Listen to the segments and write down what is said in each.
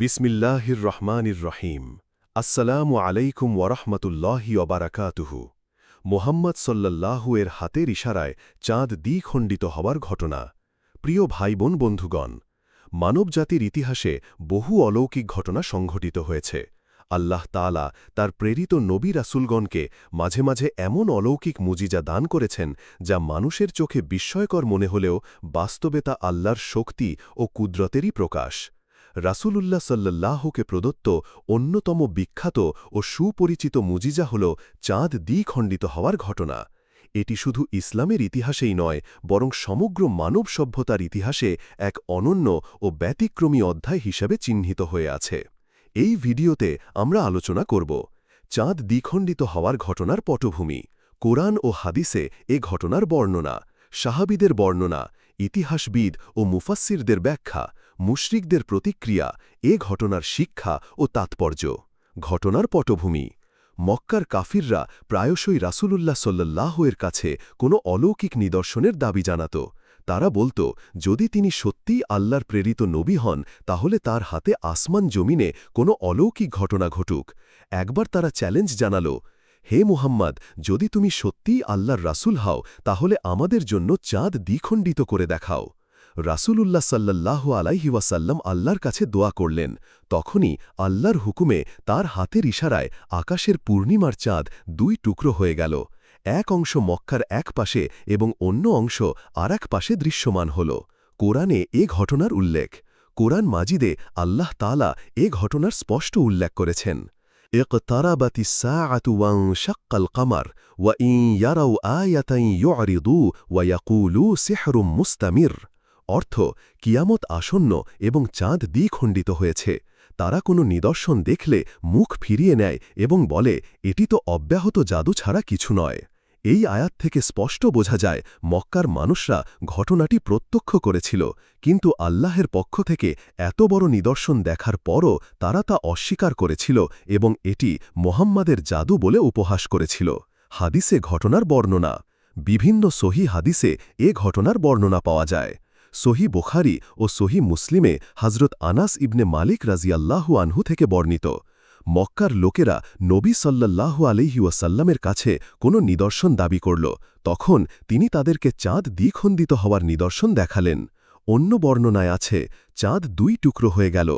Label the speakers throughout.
Speaker 1: বিসমিল্লাহির রহমানির রহিম আসসালামু আলাইকুম ওয়ারহমতুল্লাহি অবারাকাতুহু মোহাম্মদ সল্লাল্লাহু এর হাতের ইশারায় চাঁদ দ্বিখণ্ডিত হওয়ার ঘটনা। প্রিয় ভাই বোন বন্ধুগণ, মানবজাতির ইতিহাসে বহু অলৌকিক ঘটনা সংঘটিত হয়েছে। আল্লাহ তালা তার প্রেরিত নবী রাসুলগণকে মাঝে মাঝে এমন অলৌকিক মুজিজা দান করেছেন যা মানুষের চোখে বিস্ময়কর মনে হলেও বাস্তবে তা আল্লাহর শক্তি ও কুদরতেরই প্রকাশ। রাসূলুল্লাহ সাল্লাল্লাহকে প্রদত্ত অন্যতম বিখ্যাত ও সুপরিচিত মুজিজা হল চাঁদ দ্বিখণ্ডিত হওয়ার ঘটনা। এটি শুধু ইসলামের ইতিহাসেই নয়, বরং সমগ্র মানব সভ্যতার ইতিহাসে এক অনন্য ও ব্যতিক্রমী অধ্যায় হিসেবে চিহ্নিত হয়ে আছে। এই ভিডিওতে আমরা আলোচনা করব চাঁদ দ্বিখণ্ডিত হওয়ার ঘটনার পটভূমি, কোরআন ও হাদিসে এ ঘটনার বর্ণনা, সাহাবিদের বর্ণনা, ইতিহাসবিদ ও মুফাসসিরদের ব্যাখ্যা মুশরিকদের প্রতিক্রিয়া, এ ঘটনার শিক্ষা ও তাৎপর্য। ঘটনার পটভূমি। মক্কার কাফিররা প্রায়শই রাসূলুল্লাহ সাল্লাহ এর কাছে কোনো অলৌকিক নিদর্শনের দাবি জানাত। তারা বলত, যদি তিনি সত্যিই আল্লাহর প্রেরিত নবী হন, তাহলে তার হাতে আসমান জমিনে কোনো অলৌকিক ঘটনা ঘটুক। একবার তারা চ্যালেঞ্জ জানাল, হে মুহাম্মদ, যদি তুমি সত্যিই আল্লাহর রাসূল হও, তাহলে আমাদের জন্য চাঁদ দ্বিখণ্ডিত করে দেখাও। রাসূলুল্লাহ সাল্লাহ আলাইহি ওয়াসাল্লাম আল্লাহর কাছে দোয়া করলেন তখনই আল্লাহর হুকুমে তার হাতের ইশারায় আকাশের পূর্ণিমার চাঁদ দুই টুকরো হয়ে গেল এক অংশ মক্কার এক পাশে এবং অন্য অংশ আর এক পাশে দৃশ্যমান হল কোরআনে এ ঘটনার উল্লেখ কোরআন মাজিদে আল্লাহ তালা এ ঘটনার স্পষ্ট উল্লেখ করেছেন اقتربت الساعة وانشق القمر وإن يروا آية يعرضوا ويقولوا سحر مستمر অর্থ কিয়ামত আসন্ন এবং চাঁদ দ্বিখণ্ডিত হয়েছে। তারা কোনো নিদর্শন দেখলে মুখ ফিরিয়ে নেয় এবং বলে, এটি তো অব্যাহত জাদু ছাড়া কিছু নয়। এই আয়াত থেকে স্পষ্ট বোঝা যায়, মক্কার মানুষরা ঘটনাটি প্রত্যক্ষ করেছিল, কিন্তু আল্লাহের পক্ষ থেকে এত বড় নিদর্শন দেখার পরও তারা তা অস্বীকার করেছিল এবং এটি মোহাম্মদের জাদু বলে উপহাস করেছিল। হাদিসে ঘটনার বর্ণনা। বিভিন্ন সহি হাদিসে এ ঘটনার বর্ণনা পাওয়া যায়। সহি বোখারি ও সহি মুসলিমে হজরত আনাস ইবনে মালিক রাজিয়াল্লাহু আনহু থেকে বর্ণিত। মক্কার লোকেরা নবী সাল্লাল্লাহু আলহি ওয়াসাল্লামের কাছে কোনো নিদর্শন দাবি করল। তখন তিনি তাদেরকে চাঁদ দ্বিখণ্ডিত হওয়ার নিদর্শন দেখালেন। অন্য বর্ণনায় আছে, চাঁদ দুই টুকরো হয়ে গেল,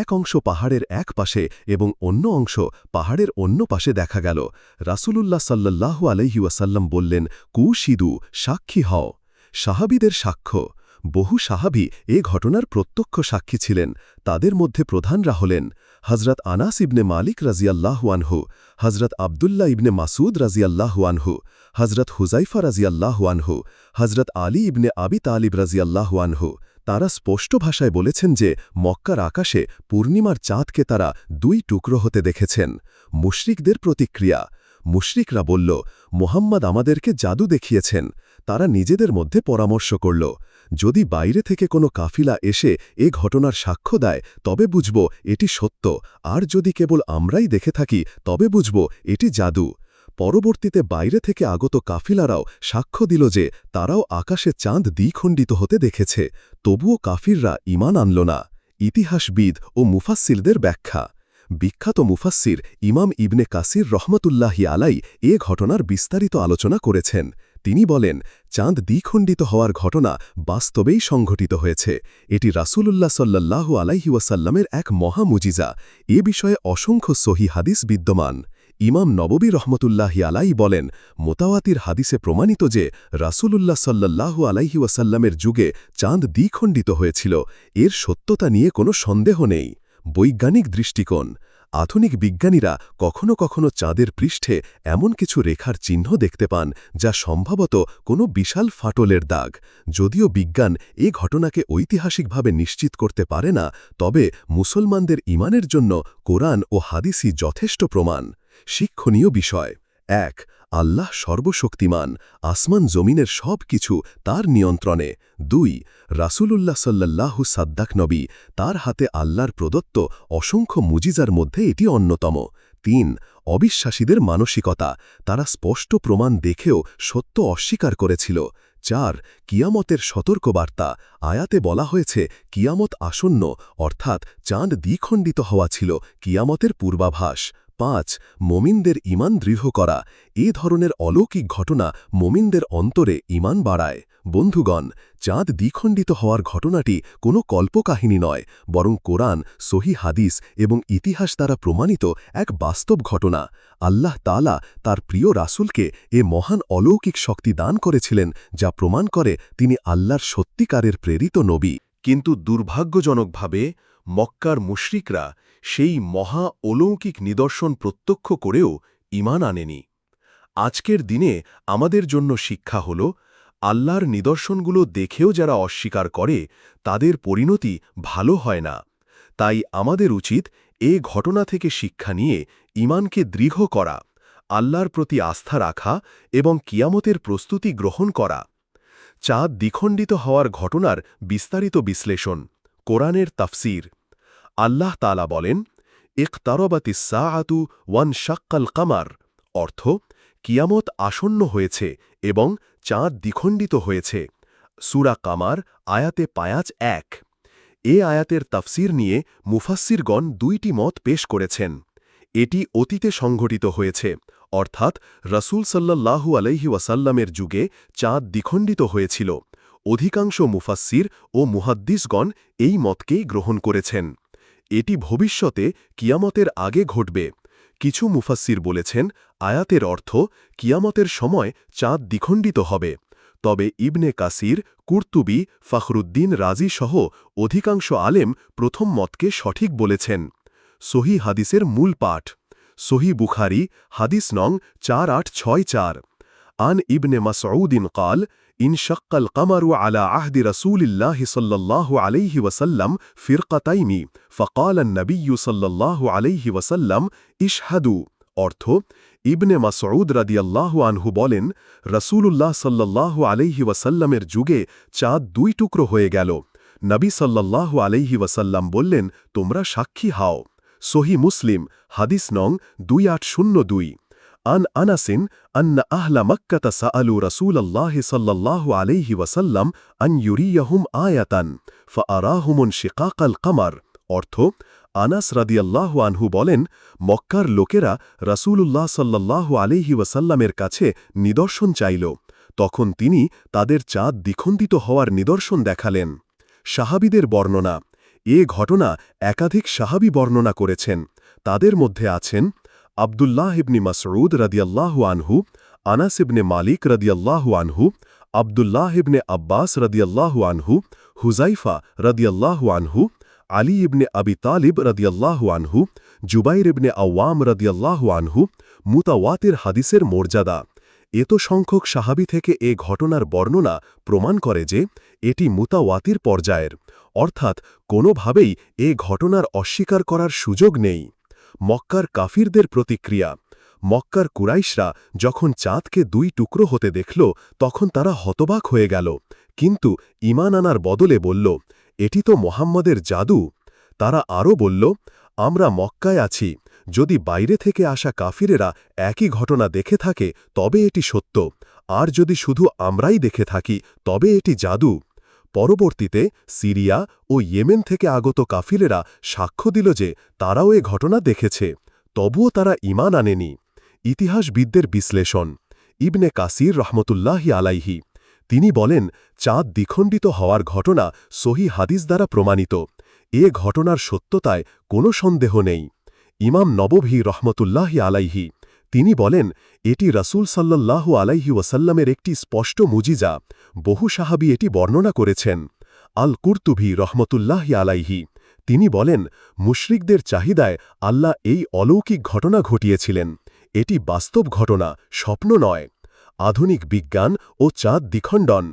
Speaker 1: এক অংশ পাহাড়ের এক পাশে এবং অন্য অংশ পাহাড়ের অন্য পাশে দেখা গেল। রাসূলুল্লাহ সাল্লাল্লাহু আলহি ওয়াসাল্লাম বললেন, কুশিদু, সাক্ষী হও। সাহাবিদের সাক্ষ্য। বহু সাহাবি এ ঘটনার প্রত্যক্ষ সাক্ষী ছিলেন। তাদের মধ্যে প্রধানরা হলেন হজরত আনাস ইবনে মালিক রাজিয়াল্লাহু আনহু হজরত আবদুল্লাহ ইবনে মাসুদ রাজিয়াল্লাহু আনহু হজরত হুজাইফা রাজিয়াল্লাহু আনহু হজরত আলী ইবনে আবি তালিব রাজিয়াল্লাহু আনহু। তারা স্পষ্ট ভাষায় বলেছেন যে মক্কার আকাশে পূর্ণিমার চাঁদকে তারা দুই টুকরো হতে দেখেছেন। মুশরিকদের প্রতিক্রিয়া, মুশরিকরা বলল, মোহাম্মদ আমাদেরকে জাদু দেখিয়েছেন। তারা নিজেদের মধ্যে পরামর্শ করল। যদি বাইরে থেকে কোনো কাফিলা এসে এ ঘটনার সাক্ষ্য দেয়, তবে বুঝব এটি সত্য। আর যদি কেবল আমরাই দেখে থাকি, তবে বুঝব এটি জাদু। পরবর্তীতে বাইরে থেকে আগত কাফিলারাও সাক্ষ্য দিল যে তারাও আকাশে চাঁদ দ্বিখণ্ডিত হতে দেখেছে। তবুও কাফিররা ইমান আনল না। ইতিহাসবিদ ও মুফাসিলদের ব্যাখ্যা। বিখ্যাত মুফাসির ইমাম ইবনে কাসির রহমতুল্লাহি আলাই এ ঘটনার বিস্তারিত আলোচনা করেছেন। তিনি বলেন, চাঁদ দ্বিখণ্ডিত হওয়ার ঘটনা বাস্তবেই সংঘটিত হয়েছে। এটি রাসূলুল্লাহ সাল্লাল্লাহু আলাইহিওয়াসাল্লামের এক মহামুজিজা। এ বিষয়ে অসংখ্য সহি হাদিস বিদ্যমান। ইমাম নববী রহমতুল্লাহি আলাই বলেন, মোতাওয়াতির হাদিসে প্রমাণিত যে রাসূলুল্লাহ সাল্লাল্লাহু আলাইহিওয়াসাল্লামের যুগে চাঁদ দ্বিখণ্ডিত হয়েছিল, এর সত্যতা নিয়ে কোনো সন্দেহ নেই। বৈজ্ঞানিক দৃষ্টিকোণ আধুনিক বিজ্ঞানীরা কখনো কখনো চাঁদের পৃষ্ঠে এমন কিছু রেখার চিহ্ন দেখতে পান, যা সম্ভবত কোনো বিশাল ফাটলের দাগ। যদিও বিজ্ঞান এ ঘটনাকে ঐতিহাসিকভাবে নিশ্চিত করতে পারে না, তবে মুসলমানদের ইমানের জন্য কোরআন ও হাদিসি যথেষ্ট প্রমাণ। শিক্ষণীয় বিষয়। এক আল্লাহ সর্বশক্তিমান, আসমান জমিনের সব কিছু তার নিয়ন্ত্রণে। দুই, রাসূলুল্লাহ সাল্লাল্লাহু সাদ্দাক নবী, তার হাতে আল্লাহর প্রদত্ত অসংখ্য মুজিজার মধ্যে এটি অন্যতম। তিন, অবিশ্বাসীদের মানসিকতা, তারা স্পষ্ট প্রমাণ দেখেও সত্য অস্বীকার করেছিল।
Speaker 2: চার, কিয়ামতের সতর্কবার্তা, আয়াতে বলা হয়েছে, কিয়ামত আসন্ন, অর্থাৎ চাঁদ দ্বিখণ্ডিত হওয়া ছিল, কিয়ামতের পূর্বাভাস। পাঁচ, মোমিনদের ইমান দৃঢ় করা। এ ধরনের অলৌকিক ঘটনা মোমিনদের অন্তরে ইমান বাড়ায়। বন্ধুগণ, চাঁদ দ্বিখণ্ডিত হওয়ার ঘটনাটি কোনো কল্পকাহিনী নয়, বরং কোরআন, সহি হাদিস এবং ইতিহাস দ্বারা প্রমাণিত এক বাস্তব ঘটনা। আল্লাহ তালা তার প্রিয় রাসুলকে এ মহান অলৌকিক শক্তি দান করেছিলেন, যা প্রমাণ করে তিনি আল্লাহর সত্যিকারের প্রেরিত নবী।
Speaker 1: কিন্তু দুর্ভাগ্যজনকভাবে মক্কার মুশরিকরা সেই মহা অলৌকিক নিদর্শন প্রত্যক্ষ করেও ইমান আনেনি। আজকের দিনে আমাদের জন্য শিক্ষা হল, আল্লাহর নিদর্শনগুলো দেখেও যারা অস্বীকার করে, তাদের পরিণতি ভালো হয় না। তাই আমাদের উচিত এ ঘটনা থেকে শিক্ষা নিয়ে ইমানকে দৃঢ় করা, আল্লাহর প্রতি আস্থা রাখা এবং কিয়ামতের প্রস্তুতি গ্রহণ করা। চাঁদ দ্বিখণ্ডিত হওয়ার ঘটনার বিস্তারিত বিশ্লেষণ, কোরআনের তাফসির। আল্লাহ তালা বলেন, ইকতারবাতি সাআতু ওয়ান শাক্কাল কামার অর্থ, কিয়ামত আসন্ন হয়েছে এবং চাঁদ দ্বিখণ্ডিত হয়েছে। সুরা কামার, আয়াতে পায়াজ এক। এ আয়াতের তাফসির নিয়ে মুফাসিরগণ দুইটি মত পেশ করেছেন। এটি অতীতে সংঘটিত হয়েছে। অর্থাৎ রসুল সাল্লাল্লাহু আলহি ওয়াসাল্লামের যুগে চাঁদ দ্বিখণ্ডিত হয়েছিল। অধিকাংশ মুফাসির ও মুহাদ্দিসগণ এই মতকেই গ্রহণ করেছেন। এটি ভবিষ্যতে কিয়ামতের আগে ঘটবে। কিছু মুফাসির বলেছেন, আয়াতের অর্থ কিয়ামতের সময় চাঁদ দ্বিখণ্ডিত হবে। তবে ইবনে কাসির, কুর্তুবি, ফখরুদ্দিন রাজি সহ অধিকাংশ আলেম প্রথম মতকে সঠিক বলেছেন। সহি হাদিসের মূল পাঠ। সহি বুখারি হাদিস নং চার আট ছয় চার আন ইবনে মাসউদ্দিন কাল إن شق القمر على عهد رسول الله صلى الله عليه وسلم فرقتين فقال النبي صلى الله عليه وسلم اشهدوا অর্থ ইবনে মাসউদ রাদিয়াল্লাহু আনহু বলেন রসূলুল্লাহ সাল্লাল্লাহু আলাইহি ওয়াসাল্লামের যুগে চাঁদ দুই টুকরো হয়ে গেল নবী সাল্লাল্লাহু আলাইহি ওয়াসাল্লাম বললেন তোমরা সাক্ষী হাও সহি মুসলিম হাদিস নং দুই আট শূন্য দুই عن أنس أن أهل مكة سألوا رسول الله صلى الله عليه وسلم أن يريهم آية فأراهم انشقاق القمر অর্থ আনাস রাদিয়াল্লাহু আনহু বলেন মক্কার লোকেরা রাসূলুল্লাহ সাল্লাল্লাহু আলাইহি ওয়াসাল্লামের কাছে নিদর্শন চাইল তখন তিনি তাদের চাঁদ দ্বিখণ্ডিত হওয়ার নিদর্শন দেখালেন সাহাবিদের বর্ণনা এ ঘটনা একাধিক সাহাবি বর্ণনা করেছেন। তাদের মধ্যে আছেন আবদুল্লাহ ইবনি মাসরুদ রদিয়াল্লাহু আনহু, আনাস ইবনে মালিক রদিয়াল্লাহু আনহু, আবদুল্লাহ ইবনে আব্বাস রদিয়াল্লাহু আনহু হুজাইফা রদিয়াল্লাহু আনহু, আলী ইবনে আবি তালিব রদিয়াল্লাহু আনহু, জুবাইর ইবনে আওয়াম রদিয়াল্লাহু আনহু, মুতাওয়াতের হাদিসের মর্যাদা। এত সংখ্যক সাহাবি থেকে এ ঘটনার বর্ণনা প্রমাণ করে যে এটি মুতাওয়াতির পর্যায়ের। অর্থাৎ কোনোভাবেই এ ঘটনার অস্বীকার করার সুযোগ নেই। মক্কার কাফিরদের প্রতিক্রিয়া। মক্কার কুরাইশরা যখন চাঁদকে দুই টুকরো হতে দেখল, তখন তারা হতবাক হয়ে গেল। কিন্তু ইমান আনার বদলে বলল, এটি তো মোহাম্মদের জাদু। তারা আরও বলল, আমরা মক্কায় আছি। যদি বাইরে থেকে আসা কাফিরেরা একই ঘটনা দেখে থাকে, তবে এটি সত্য। আর যদি শুধু আমরাই দেখে থাকি, তবে এটি জাদু। পরবর্তীতে সিরিয়া ও ইয়েমেন থেকে আগত কাফিরেরা সাক্ষ্য দিল যে তারাও এ ঘটনা দেখেছে, তবুও তারা ইমান আনেনি। ইতিহাসবিদদের বিশ্লেষণ, ইবনে কাসির রহমতুল্লাহি আলাইহি, তিনি বলেন, চাঁদ দ্বিখণ্ডিত হওয়ার ঘটনা সহি হাদিস দ্বারা প্রমাণিত। এ ঘটনার সত্যতায় কোনো সন্দেহ নেই। ইমাম নবভি রহমতুল্লাহি আলাইহি তিনি বলেন, এটি রাসূল সাল্লাল্লাহু আলাইহি ওয়াসাল্লামের একটি স্পষ্ট মুজিজা। বহু সাহাবি এটি বর্ণনা করেছেন। আল কুর্তুভি রহমতুল্লাহি আলাইহি। তিনি বলেন, মুশরিকদের চাহিদায় আল্লাহ এই অলৌকিক ঘটনা ঘটিয়েছিলেন। এটি বাস্তব ঘটনা, স্বপ্ন নয়। আধুনিক বিজ্ঞান ও চাঁদ দ্বিখণ্ডন।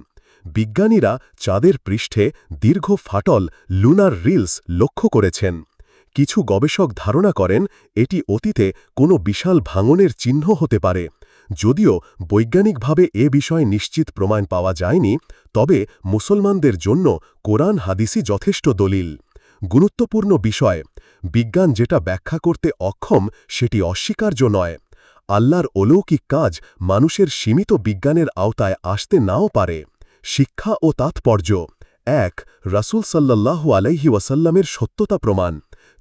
Speaker 1: বিজ্ঞানীরা চাঁদের পৃষ্ঠে দীর্ঘ ফাটল লুনার রিলস লক্ষ্য করেছেন। কিছু গবেষক ধারণা করেন, এটি অতীতে কোনো বিশাল ভাঙনের চিহ্ন হতে পারে। যদিও বৈজ্ঞানিকভাবে এ বিষয়ে নিশ্চিত প্রমাণ পাওয়া যায়নি, তবে মুসলমানদের জন্য কোরআন হাদিসই যথেষ্ট দলিল। গুরুত্বপূর্ণ বিষয়, বিজ্ঞান যেটা ব্যাখ্যা করতে অক্ষম, সেটি অস্বীকার্য নয়। আল্লাহর অলৌকিক কাজ মানুষের সীমিত বিজ্ঞানের আওতায় আসতে নাও পারে।
Speaker 2: শিক্ষা ও তাৎপর্য, এক, রাসূল সাল্লাল্লাহু আলাইহি ওয়াসাল্লামের সত্যতা প্রমাণ।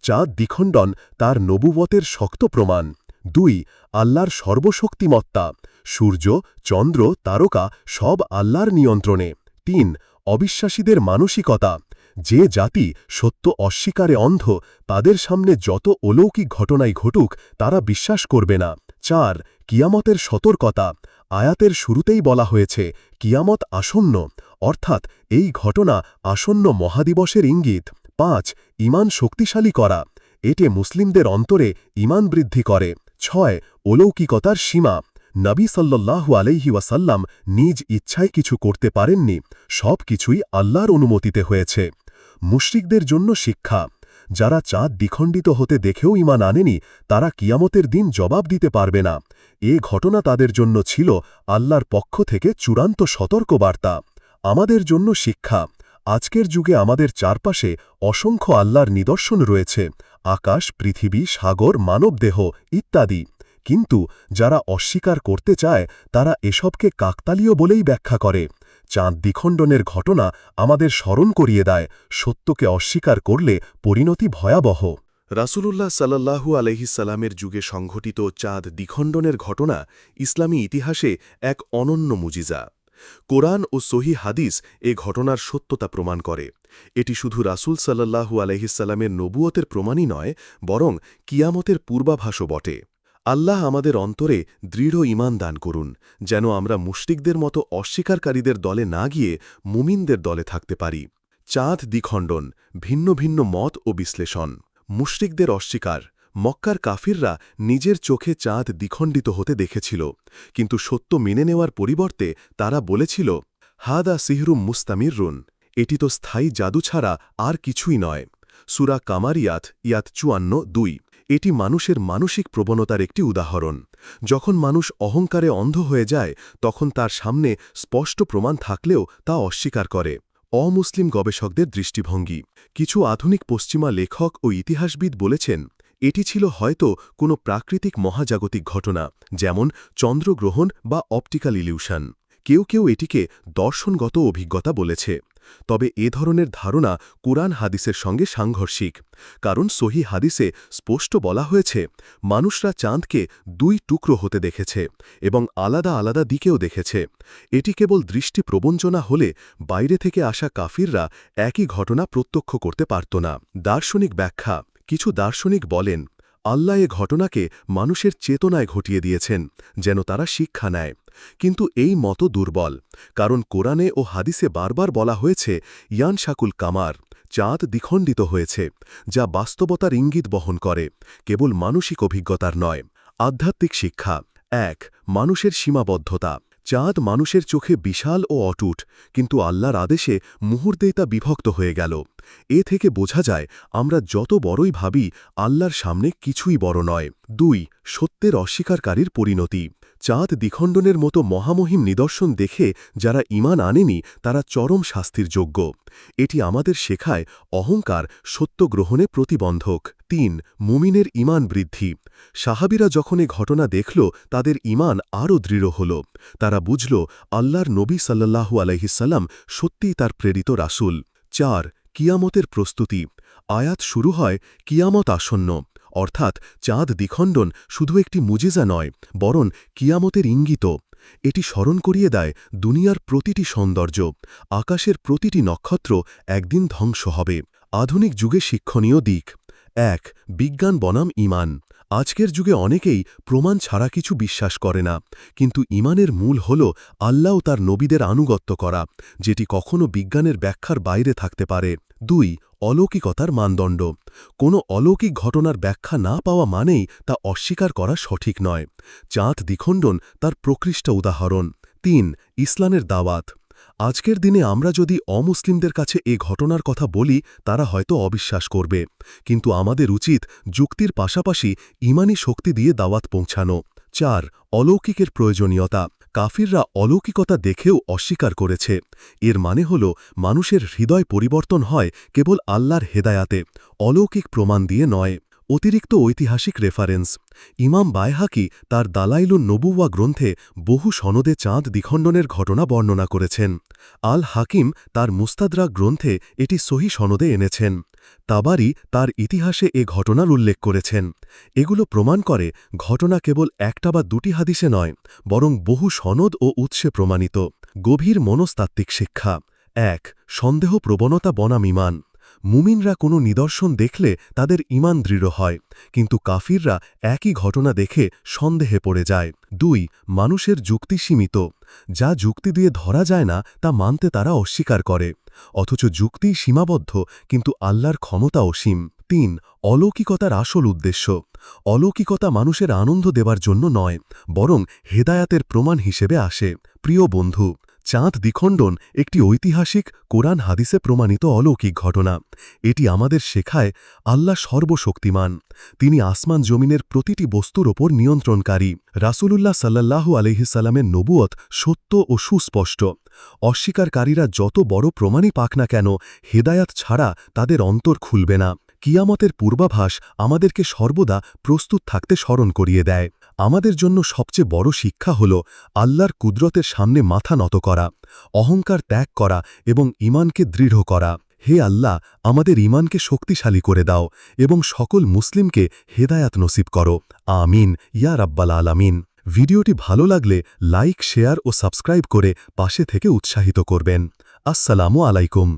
Speaker 2: চাঁদ দ্বিখণ্ডন তার নবুবতের শক্ত প্রমাণ। দুই, আল্লাহর সর্বশক্তিমত্তা। সূর্য, চন্দ্র, তারকা সব আল্লাহর নিয়ন্ত্রণে। তিন, অবিশ্বাসীদের মানসিকতা। যে জাতি সত্য অস্বীকারে অন্ধ, তাদের সামনে যত অলৌকিক ঘটনাই ঘটুক, তারা বিশ্বাস করবে না। চার, কিয়ামতের সতর্কতা। আয়াতের শুরুতেই বলা হয়েছে, কিয়ামত আসন্ন, অর্থাৎ এই ঘটনা আসন্ন মহাদিবসের ইঙ্গিত। পাঁচ ইমান শক্তিশালী করা। এতে মুসলিমদের অন্তরে ইমান বৃদ্ধি করে। ছয়, অলৌকিকতার সীমা। নবী সাল্লাল্লাহু আলাইহি ওয়াসাল্লাম নিজ ইচ্ছায় কিছু করতে পারেননি। সব কিছুই আল্লাহর অনুমতিতে হয়েছে। মুশরিকদের জন্য শিক্ষা। যারা চাঁদ দ্বিখণ্ডিত হতে দেখেও ইমান আনেনি, তারা কিয়ামতের দিন জবাব দিতে পারবে না। এ ঘটনা তাদের জন্য ছিল আল্লাহর পক্ষ থেকে চূড়ান্ত সতর্কবার্তা। আমাদের জন্য শিক্ষা। আজকের যুগে আমাদের চারপাশে অসংখ্য আল্লাহর নিদর্শন রয়েছে। আকাশ, পৃথিবী, সাগর মানবদেহ ইত্যাদি। কিন্তু যারা অস্বীকার করতে চায়, তারা এসবকে কাকতালীয় বলেই ব্যাখ্যা করে। চাঁদ দ্বিখণ্ডনের ঘটনা আমাদের স্মরণ করিয়ে দেয়, সত্যকে অস্বীকার করলে পরিণতি ভয়াবহ।
Speaker 1: রাসূলুল্লাহ সাল্লাল্লাহু আলহিসাল্লামের যুগে সংঘটিত চাঁদ দ্বিখণ্ডনের ঘটনা ইসলামী ইতিহাসে এক অনন্য মুজিজা। কোরআন ও সহি হাদিস এ ঘটনার সত্যতা প্রমাণ করে। এটি শুধু রাসূল সাল্লাল্লাহু আলহিসাল্লামের নবুয়তের প্রমাণই নয়, বরং কিয়ামতের পূর্বাভাসও বটে। আল্লাহ আমাদের অন্তরে দৃঢ় ইমান দান করুন, যেন আমরা মুশরিকদের মতো অস্বীকারীদের দলে না গিয়ে মুমিনদের দলে থাকতে পারি। চাঁদ দ্বিখণ্ডন, ভিন্ন ভিন্ন মত ও বিশ্লেষণ, মুশরিকদের অস্বীকার মক্কার কাফিররা নিজের চোখে চাঁদ দ্বিখণ্ডিত হতে দেখেছিল, কিন্তু সত্য মেনে নেওয়ার পরিবর্তে তারা বলেছিল, হাদা সিহরুম মুস্তামির রুন এটি তো স্থায়ী জাদু ছাড়া আর কিছুই নয়। সুরা কামারিয়াত, ইয়াত চুয়ান্ন, দুই, এটি মানুষের মানসিক প্রবণতার একটি উদাহরণ। যখন মানুষ অহংকারে অন্ধ হয়ে যায়, তখন তার সামনে স্পষ্ট প্রমাণ থাকলেও তা অস্বীকার করে। অমুসলিম গবেষকদের দৃষ্টিভঙ্গি, কিছু আধুনিক পশ্চিমা লেখক ও ইতিহাসবিদ বলেছেন এটি ছিল হয়তো কোনো প্রাকৃতিক মহাজাগতিক ঘটনা, যেমন চন্দ্রগ্রহণ বা অপটিক্যাল ইলিউশন। কেউ কেউ এটিকে দর্শনগত অভিজ্ঞতা বলেছে। তবে এ ধরনের ধারণা কুরআন হাদিসের সঙ্গে সাংঘর্ষিক, কারণ সহি হাদিসে স্পষ্ট বলা হয়েছে, মানুষরা চাঁদকে দুই টুকরো হতে দেখেছে এবং আলাদা আলাদা দিকেও দেখেছে। এটি কেবল দৃষ্টি প্রবঞ্চনা হলে বাইরে থেকে আসা কাফিররা একই ঘটনা প্রত্যক্ষ করতে পারত না। দার্শনিক ব্যাখ্যা কিছু দার্শনিক বলেন, আল্লাহ এ ঘটনাকে মানুষের চেতনায় ঘটিয়ে দিয়েছেন, যেন তারা শিক্ষা নেয়। কিন্তু এই মতো দুর্বল, কারণ কোরআনে ও হাদিসে বারবার বলা হয়েছে ইয়ান শাকুল কামার, চাঁদ দ্বিখণ্ডিত হয়েছে, যা বাস্তবতার ইঙ্গিত বহন করে, কেবল মানসিক অভিজ্ঞতার নয়। আধ্যাত্মিক শিক্ষা, এক, মানুষের সীমাবদ্ধতা। চাঁদ মানুষের চোখে বিশাল ও অটুট, কিন্তু আল্লাহর আদেশে মুহূর্তেই তা বিভক্ত হয়ে গেল। এ থেকে বোঝা যায়, আমরা যত বড়ই ভাবি, আল্লাহর সামনে কিছুই বড় নয়। দুই, সত্যের অস্বীকারীর পরিণতি। চাঁদ দ্বিখণ্ডনের মতো মহামহিম নিদর্শন দেখে যারা ইমান আনেনি, তারা চরম শাস্তির যোগ্য। এটি আমাদের শেখায়, অহংকার সত্য গ্রহণে প্রতিবন্ধক। তিন, মুমিনের ইমান বৃদ্ধি। সাহাবিরা যখন এ ঘটনা দেখল, তাদের ইমান আরও দৃঢ় হল। তারা বুঝল, আল্লাহর নবী সাল্লাল্লাহু আলহিসাল্লাম সত্যিই তার প্রেরিত রাসুল। চার, কিয়ামতের প্রস্তুতি। আয়াত শুরু হয়, কিয়ামত আসন্ন। অর্থাৎ চাঁদ দ্বিখণ্ডন শুধু একটি মুজিজা নয়, বরং কিয়ামতের ইঙ্গিত এটি স্মরণ করিয়ে দেয়, দুনিয়ার প্রতিটি সৌন্দর্য। আকাশের প্রতিটি নক্ষত্র একদিন ধ্বংস হবে। আধুনিক যুগে শিক্ষণীয় দিক। এক, বিজ্ঞান বনাম ইমান। আজকের যুগে অনেকেই প্রমাণ ছাড়া কিছু বিশ্বাস করে না। কিন্তু ইমানের মূল হল আল্লাহ তার নবীদের আনুগত্য করা, যেটি কখনো বিজ্ঞানের ব্যাখ্যার বাইরে থাকতে পারে। দুই, অলৌকিকতার মানদণ্ড। কোনো অলৌকিক ঘটনার ব্যাখ্যা না পাওয়া মানেই তা অস্বীকার করা সঠিক নয়। চাঁদ দ্বিখণ্ডন তার প্রকৃষ্ট উদাহরণ। তিন, ইসলামের দাওয়াত। আজকের দিনে আমরা যদি অমুসলিমদের কাছে এ ঘটনার কথা বলি, তারা হয়তো অবিশ্বাস করবে। কিন্তু আমাদের উচিত যুক্তির পাশাপাশি ইমানি শক্তি দিয়ে দাওয়াত পৌঁছানো। চার, অলৌকিকের প্রয়োজনীয়তা। কাফিররা অলৌকিকতা দেখেও অস্বীকার করেছে। এর মানে হল, মানুষের হৃদয় পরিবর্তন হয় কেবল আল্লাহর হেদায়াতে, অলৌকিক প্রমাণ দিয়ে নয়।
Speaker 2: অতিরিক্ত ঐতিহাসিক রেফারেন্স। ইমাম বায়হাকি তার দালাইলুন নবুয়া গ্রন্থে বহু সনদে চাঁদ দ্বিখণ্ডনের ঘটনা বর্ণনা করেছেন। আল হাকিম তার মুস্তাদরা গ্রন্থে এটি সহি সনদে এনেছেন। তাবারি তার ইতিহাসে এ ঘটনার উল্লেখ করেছেন। এগুলো প্রমাণ করে ঘটনা কেবল একটা বা দুটি হাদিসে নয়, বরং বহু সনদ ও উৎসে প্রমাণিত। গভীর মনস্তাত্ত্বিক শিক্ষা। এক সন্দেহ প্রবণতা বনাম ইমান। মুমিনরা কোনো নিদর্শন দেখলে তাদের ইমান দৃঢ় হয়, কিন্তু কাফিররা একই ঘটনা দেখে সন্দেহে পড়ে যায়। দুই, মানুষের যুক্তি সীমিত। যা যুক্তি দিয়ে ধরা যায় না, তা মানতে তারা অস্বীকার করে। অথচ যুক্তি সীমাবদ্ধ, কিন্তু আল্লাহর ক্ষমতা অসীম। তিন, অলৌকিকতার আসল উদ্দেশ্য। অলৌকিকতা মানুষের আনন্দ দেবার জন্য নয়, বরং হেদায়াতের প্রমাণ হিসেবে আসে। প্রিয় বন্ধু চাঁদ দ্বিখণ্ডন একটি ঐতিহাসিক কোরআন হাদিসে প্রমাণিত অলৌকিক ঘটনা। এটি আমাদের শেখায় আল্লাহ সর্বশক্তিমান। তিনি আসমান জমিনের প্রতিটি বস্তুর ওপর নিয়ন্ত্রণকারী। রাসুলুল্লাহ সাল্লাল্লাহু আলহিসাল্লামের নবুয়ত সত্য ও সুস্পষ্ট। অস্বীকারকারীরা যত বড় প্রমাণই পাক না কেন, হেদায়াত ছাড়া তাদের অন্তর খুলবে না। কিয়ামতের পূর্বাভাস আমাদেরকে সর্বদা প্রস্তুত থাকতে স্মরণ করিয়ে দেয়। আমাদের জন্য সবচেয়ে বড় শিক্ষা হল আল্লাহর কুদরতের সামনে মাথা নত করা, অহংকার ত্যাগ করা এবং ইমানকে দৃঢ় করা। হে আল্লাহ, আমাদের ইমানকে শক্তিশালী করে দাও এবং সকল মুসলিমকে হেদায়াত নসিব করো। আমিন। ইয়া রাব্বাল আলামিন। ভিডিওটি ভালো লাগলে লাইক, শেয়ার ও সাবস্ক্রাইব করে পাশে থেকে উৎসাহিত করবেন। আসসালামু আলাইকুম।